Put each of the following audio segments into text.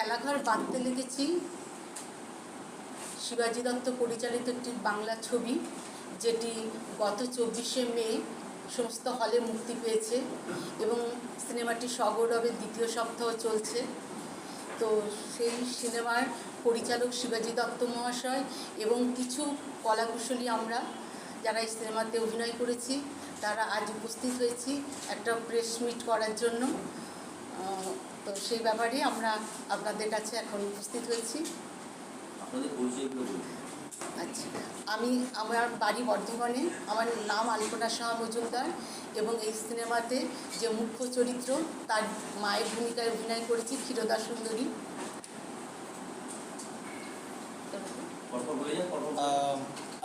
খেলাঘর বাঁধতে লেগেছি শিবাজি দত্ত পরিচালিত একটি বাংলা ছবি, যেটি গত চব্বিশে মে সমস্ত হলে মুক্তি পেয়েছে এবং সিনেমাটি সগৌরবের দ্বিতীয় সপ্তাহ চলছে। তো সেই সিনেমার পরিচালক শিবাজি দত্ত মহাশয় এবং কিছু কলাকুশলী আমরা যারা এই সিনেমাতে অভিনয় করেছি, তারা আজ উপস্থিত হয়েছি একটা প্রেস মিট করার জন্য। তো সেই ব্যাপারে আমরা আপনাদের কাছে এখন উপস্থিত হয়েছি। আপনাদের পরিচয়গুলো বলুন। আচ্ছা আমি আমার বাড়ি বর্ধমানে আমার নাম আলপনা শাহ মজুমদার এবং এই সিনেমাতে যে মুখ্য চরিত্র তার মায়ের ভূমিকায় অভিনয় করেছি ক্ষীরদা সুন্দরী।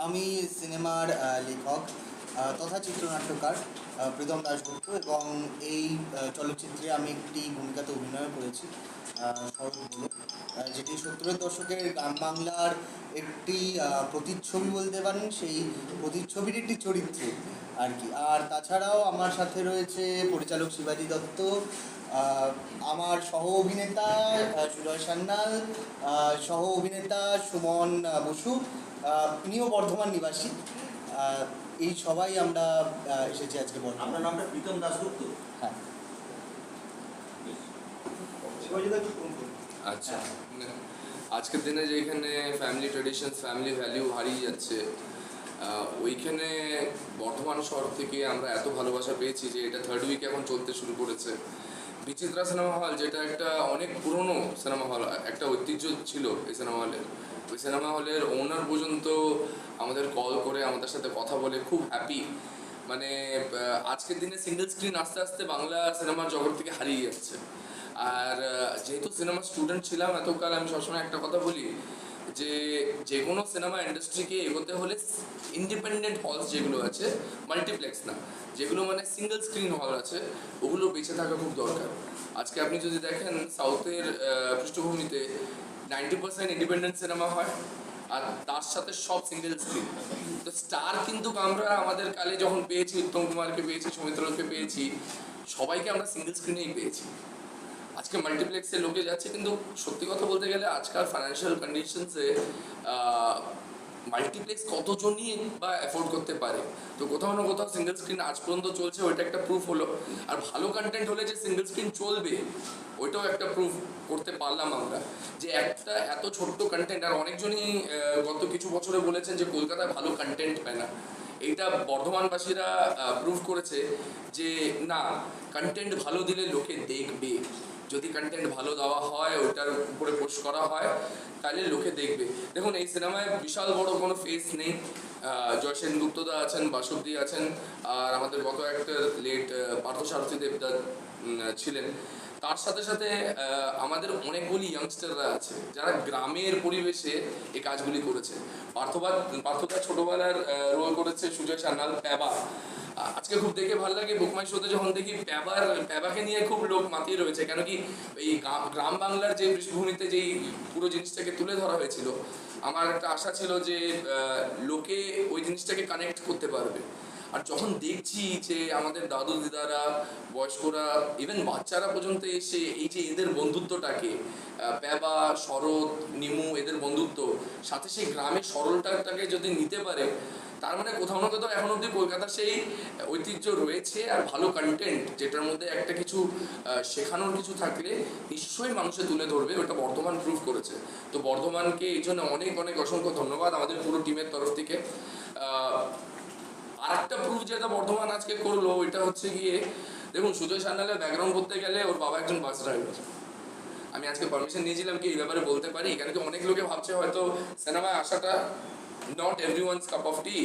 আমি সিনেমার লেখক। তথা চিত্রনাট্যকার প্রীতম দাশগুপ্ত এবং এই চলচ্চিত্রে আমি একটি ভূমিকাতে অভিনয় করেছি যেটি সত্তরের দশকের গ্রাম বাংলার একটি প্রতিচ্ছবি বলতে পারেন, সেই প্রতিচ্ছবির একটি চরিত্র আর কি। আর তাছাড়াও আমার সাথে রয়েছে পরিচালক শিবাজি দত্ত আমার সহ অভিনেতা সুজয় সান্যাল সহ অভিনেতা সুমন বসু ইনিও বর্ধমান নিবাসী। এই সবাই আমরা এসেছি আজকে আপনার বর্ধমান নামটা প্রীতম দাসগুপ্ত হ্যাঁ। আচ্ছা। আজকের দিনে যেখানে ফ্যামিলি ট্রেডিশন ফ্যামিলি ভ্যালিউ হারিয়ে যাচ্ছে ওইখানে বর্ধমান শহর থেকে আমরা এত ভালোবাসা পেয়েছি যে এটা থার্ড উইক এখন চলতে শুরু করেছে। বিচিত্রা সিনেমা হল, যেটা একটা অনেক পুরনো সিনেমা হল, একটা ঐতিহ্য ছিল এই সিনেমা হলের। ওই সিনেমা হলের ওনার পর্যন্ত আমাদের কল করে, আমাদের সাথে কথা বলে খুব হ্যাপি মানে আজকের দিনে সিঙ্গেল স্ক্রিন আস্তে আস্তে বাংলা সিনেমার জগৎ থেকে হারিয়ে যাচ্ছে। আর যেহেতু সিনেমা স্টুডেন্ট ছিলাম, এতকাল আমি সবসময় একটা কথা বলি যে যে কোনো সিনেমা ইন্ডাস্ট্রিকে এগোতে হলে ইন্ডিপেন্ডেন্ট হলস যেগুলো আছে, মাল্টিপ্লেক্স না, যেগুলো মানে সিঙ্গেল স্ক্রিন হল আছে, ওগুলো বেঁচে থাকা খুব দরকার। আজকে আপনি যদি দেখেন সাউথের পৃষ্ঠভূমিতে নাইনটি পার্সেন্ট ইন্ডিপেন্ডেন্ট সিনেমা হয়, আর তার সাথে সব সিঙ্গেল স্ক্রিন। তো স্টার কিন্তু আমরা আমাদের কালে যখন পেয়েছি, উত্তম কুমারকে পেয়েছি, সৌমিত্রকে পেয়েছি, সবাইকে আমরা সিঙ্গেল স্ক্রিনেই পেয়েছি। আজকে মাল্টিপ্লেক্সে লোকে যাচ্ছে, কিন্তু সত্যি কথা বলতে গেলে আজকাল ফাইন্যান্সিয়াল কন্ডিশনসে মাল্টিপ্লেক্স কতজনই বা অ্যাফোর্ড করতে পারে? তো কোথাও না কোথাও সিঙ্গেল স্ক্রিন আজ পর্যন্ত চলছে, ওইটা একটা প্রুফ হলো। আর ভালো কন্টেন্ট হলে যে সিঙ্গেল স্ক্রিন চলবে, ওইটাও একটা প্রুফ করতে পারলাম আমরা। যে একটা এত ছোট্ট কন্টেন্ট আর অনেকজনই গত কিছু বছরে বলেছেন যে কলকাতায় ভালো কন্টেন্ট পায় না। এইটা বর্ধমানবাসীরা প্রুভ করেছে যে না কন্টেন্ট ভালো দিলে লোকে দেখবে। যদি কন্টেন্ট ভালো দেওয়া হয় ওটার উপরে পোস্ট করা হয়, তাহলে লোকে দেখবে। দেখুন, এই সিনেমায় বিশাল বড় কোনো ফেস নেই। জয়সেন জয় সেনগুপ্তদা আছেন বাসুবদি আছেন, আর আমাদের গত একটা লেট পার্থসারথী দেবদা ছিলেন। তার সাথে সাথে আমাদের অনেকগুলি ইয়াংস্টাররা আছে, যারা গ্রামের পরিবেশে এই কাজগুলি করেছে। পার্থবা, পার্থদা ছোটবেলার রোল করেছে সুজয় সান্যাল প্যাবা আজকে খুব দেখে ভালো লাগে বুকমাই শোতে যখন দেখি প্যাবার প্যাবাকে নিয়ে খুব লোক মাতিয়ে রয়েছে, কেন কি এই গ্রাম বাংলার যে পৃষ্ঠভূমিতে যেই পুরো জিনিসটাকে তুলে ধরা হয়েছিল, আমার একটা আশা ছিল যে লোকে ওই জিনিসটাকে কানেক্ট করতে পারবে। আর যখন দেখছি যে আমাদের দাদু, দিদারা, বয়স্করা ইভেন বাচ্চারা পর্যন্ত এসে এই যে এদের বন্ধুত্বটাকে প্যাবা শরৎ, নিমু, এদের বন্ধুত্ব, সাথে সেই গ্রামের সরলটাকে যদি নিতে পারে তার মানে কোথাও না কোথাও এখন অবধি কলকাতার সেই ঐতিহ্য রয়েছে আর ভালো কন্টেন্ট যেটার মধ্যে একটা কিছু শেখানোর কিছু থাকলে নিশ্চয়ই মানুষে তুলে ধরবে, ওটা বর্ধমান প্রুভ করেছে। তো বর্ধমানকে এই জন্য অনেক অনেক অসংখ্য ধন্যবাদ আমাদের পুরো টিমের তরফ থেকে। আর একটা প্রুফ যেটা বর্ধমান আজকে করল, ওইটা হচ্ছে গিয়ে, দেখুন সুজয় সান্যালের ব্যাকগ্রাউন্ড করতে গেলে ওর বাবা একজন বাস ড্রাইভার আমি আজকে পারমিশন নিয়েছিলাম কি এই ব্যাপারে বলতে পারি? কেন কি অনেক লোকে ভাবছে হয়তো সিনেমায় আসাটা not everyone's cup of tea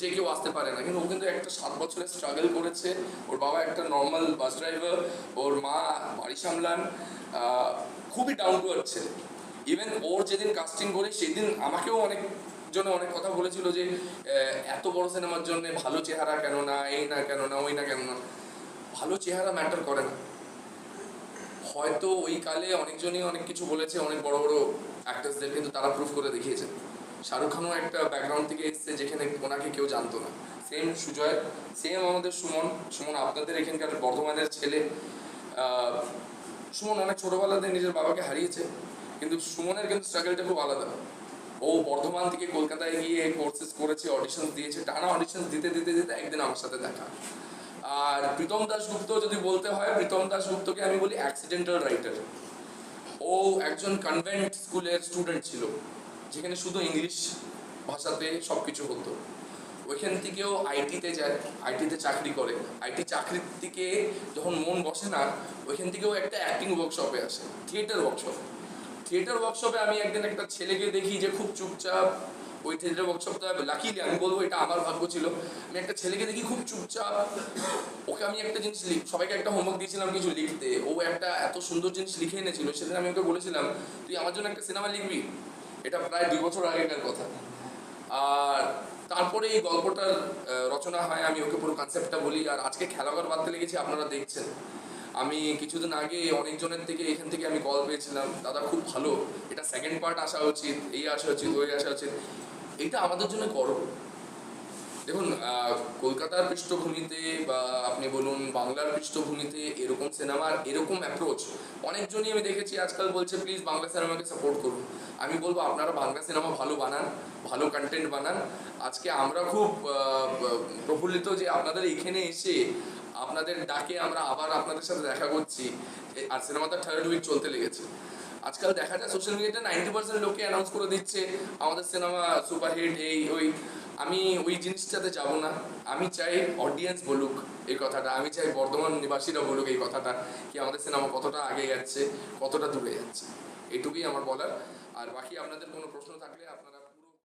যে কেউ আসতে পারে না। কিন্তু ও কিন্তু একটা সাত বছরের স্ট্রাগল করেছে। ওর বাবা একটা নর্মাল বাস ড্রাইভার ওর মা বাড়ি সামলান। খুবই ডাউন টু ছেলে। ইভেন ওর যেদিন কাস্টিং করি, সেদিন আমাকেও অনেক জন্য অনেক কথা বলেছিল যে এত বড় সিনেমার জন্য ভালো চেহারা কেন না, এই না কেন না, ওই না কেন না। ভালো চেহারা ম্যাটার করে না। হয়তো ওই কালে অনেকজনই অনেক কিছু বলেছে, অনেক বড় বড় অ্যাক্টার্সদের কিন্তু তারা প্রুফ করে দেখিয়েছে। শাহরুখ খানও একটা ব্যাকগ্রাউন্ড থেকে এসেছে যেখানে ওনাকে কেউ জানতো না। সেম সুজয় সেম আমাদের সুমন। সুমন, আপনাদের এখানকার বর্ধমানের ছেলে। সুমন অনেক ছোটোবেলাতে নিজের বাবাকে হারিয়েছে, কিন্তু সুমনের কিন্তু স্ট্রাগলটা খুব আলাদা। ও বর্ধমান থেকে কলকাতায় গিয়ে কোর্সেস করেছে অডিশন দিয়েছে। টানা অডিশন দিতে দিতে দিতে একদিন আমার সাথে দেখা। আর প্রীতম দাশগুপ্ত যদি বলতে হয়, প্রীতম দাশগুপ্তকে আমি বলি অ্যাক্সিডেন্টাল রাইটার ও একজন কনভেন্ট স্কুলের স্টুডেন্ট ছিল। যেখানে শুধু ইংলিশ ভাষাতে সব কিছু হতো। ওইখান থেকেও আইটিতে যায়, আইটিতে চাকরি করে। আইটি চাকরির দিকে যখন মন বসে না, ওইখান থেকেও একটা অ্যাক্টিং ওয়ার্কশপে আসে থিয়েটার ওয়ার্কশপ থিয়েটার ওয়ার্কশপে আমি একদিন একটা ছেলেকে দেখি যে খুব চুপচাপ, ওই থিয়েটার ওয়ার্কশপটা লাকিলি আমি বলব এটা আমার ভাগ্য ছিল। আমি একটা ছেলেকে দেখি খুব চুপচাপ। ওকে আমি একটা জিনিস লিখ সবাইকে একটা হোমওয়ার্ক দিয়েছিলাম কিছু লিখতে। ও একটা এত সুন্দর জিনিস লিখে এনেছিল, সেদিন আমি ওকে বলেছিলাম, তুই আমার জন্য একটা সিনেমা লিখবি? এটা প্রায় দুই বছর আগেকার কথা। আর তারপরে এই গল্পটার রচনা হয়, আমি ওকে পুরো কনসেপ্টটা বলি। আর আজকে খেলাঘর বাঁধতে লেগেছি আপনারা দেখছেন। আমি কিছুদিন আগে অনেকজনের থেকে এখান থেকে আমি কল পেয়েছিলাম, দাদা, খুব ভালো। এটা সেকেন্ড পার্ট আসা উচিত, এই আসা উচিত, ওই আসা উচিত। এটা আমাদের জন্য গর্ব দেখুন কলকাতার পৃষ্ঠভূমিতে বা আপনি বলুন বাংলার পৃষ্ঠভূমিতে এরকম সিনেমার এরকম অ্যাপ্রোচ অনেকজনই আমি দেখেছি আজকাল বলছে প্লিজ বাংলা সিনেমাকে সাপোর্ট করুন। আমি বলব, আপনারা বাংলা সিনেমা ভালো বানান, ভালো কন্টেন্ট বানান। আজকে আমরা খুব প্রফুল্লিত যে আপনাদের এখানে এসে আপনাদের ডাকে আমরা আবার আপনাদের সাথে দেখা করছি। আর সিনেমাটা থার্ড উইক চলতে লেগেছে। আজকাল দেখা যায় সোশ্যাল মিডিয়াতে নাইনটি পার্সেন্ট লোকে অ্যানাউন্স করে দিচ্ছে, আমাদের সিনেমা সুপারহিট এই, ওই। আমি ওই জিনিসটাতে যাব না। আমি চাই অডিয়েন্স বলুক এই কথাটা। আমি চাই বর্ধমান নিবাসীরা বলুক এই কথাটা, কি আমাদের সিনেমা কতটা আগে যাচ্ছে, কতটা দূরে যাচ্ছে। এটুকুই আমার বলার। আর বাকি আপনাদের কোনো প্রশ্ন থাকলে আপনারা